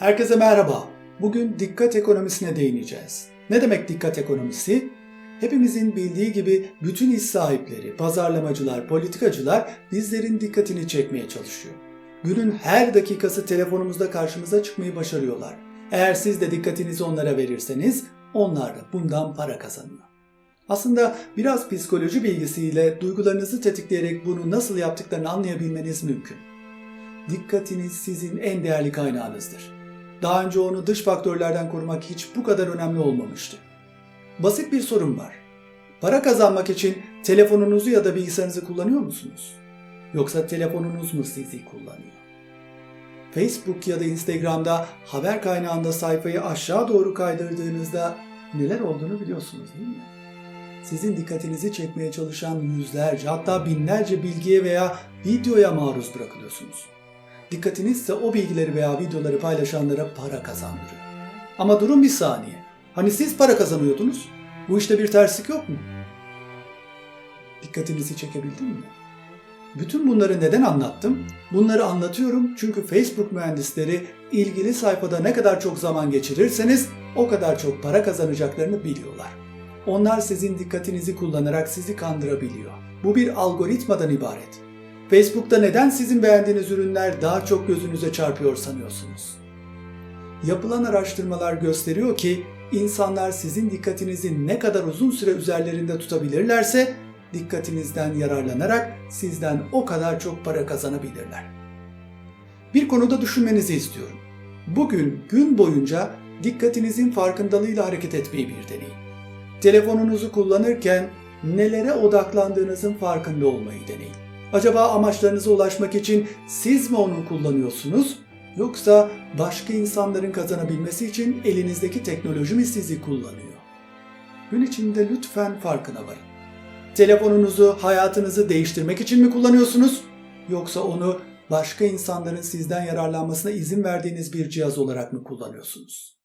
Herkese merhaba. Bugün dikkat ekonomisine değineceğiz. Ne demek dikkat ekonomisi? Hepimizin bildiği gibi bütün iş sahipleri, pazarlamacılar, politikacılar bizlerin dikkatini çekmeye çalışıyor. Günün her dakikası telefonumuzda karşımıza çıkmayı başarıyorlar. Eğer siz de dikkatinizi onlara verirseniz onlar da bundan para kazanıyor. Aslında biraz psikoloji bilgisiyle duygularınızı tetikleyerek bunu nasıl yaptıklarını anlayabilmeniz mümkün. Dikkatiniz sizin en değerli kaynağınızdır. Daha önce onu dış faktörlerden korumak hiç bu kadar önemli olmamıştı. Basit bir sorun var. Para kazanmak için telefonunuzu ya da bilgisayarınızı kullanıyor musunuz? Yoksa telefonunuz mu sizi kullanıyor? Facebook ya da Instagram'da haber kaynağında sayfayı aşağı doğru kaydırdığınızda neler olduğunu biliyorsunuz değil mi? Sizin dikkatinizi çekmeye çalışan yüzlerce hatta binlerce bilgiye veya videoya maruz bırakılıyorsunuz. Dikkatiniz ise o bilgileri veya videoları paylaşanlara para kazandırıyor. Ama durun bir saniye. Hani siz para kazanıyordunuz? Bu işte bir terslik yok mu? Dikkatinizi çekebildim mi? Bütün bunları neden anlattım? Bunları anlatıyorum çünkü Facebook mühendisleri ilgili sayfada ne kadar çok zaman geçirirseniz o kadar çok para kazanacaklarını biliyorlar. Onlar sizin dikkatinizi kullanarak sizi kandırabiliyor. Bu bir algoritmadan ibaret. Facebook'ta neden sizin beğendiğiniz ürünler daha çok gözünüze çarpıyor sanıyorsunuz? Yapılan araştırmalar gösteriyor ki insanlar sizin dikkatinizi ne kadar uzun süre üzerlerinde tutabilirlerse dikkatinizden yararlanarak sizden o kadar çok para kazanabilirler. Bir konuda düşünmenizi istiyorum. Bugün gün boyunca dikkatinizin farkındalığıyla hareket etmeyi bir deneyin. Telefonunuzu kullanırken nelere odaklandığınızın farkında olmayı deneyin. Acaba amaçlarınıza ulaşmak için siz mi onu kullanıyorsunuz yoksa başka insanların kazanabilmesi için elinizdeki teknoloji mi sizi kullanıyor? Gün içinde lütfen farkına varın. Telefonunuzu hayatınızı değiştirmek için mi kullanıyorsunuz yoksa onu başka insanların sizden yararlanmasına izin verdiğiniz bir cihaz olarak mı kullanıyorsunuz?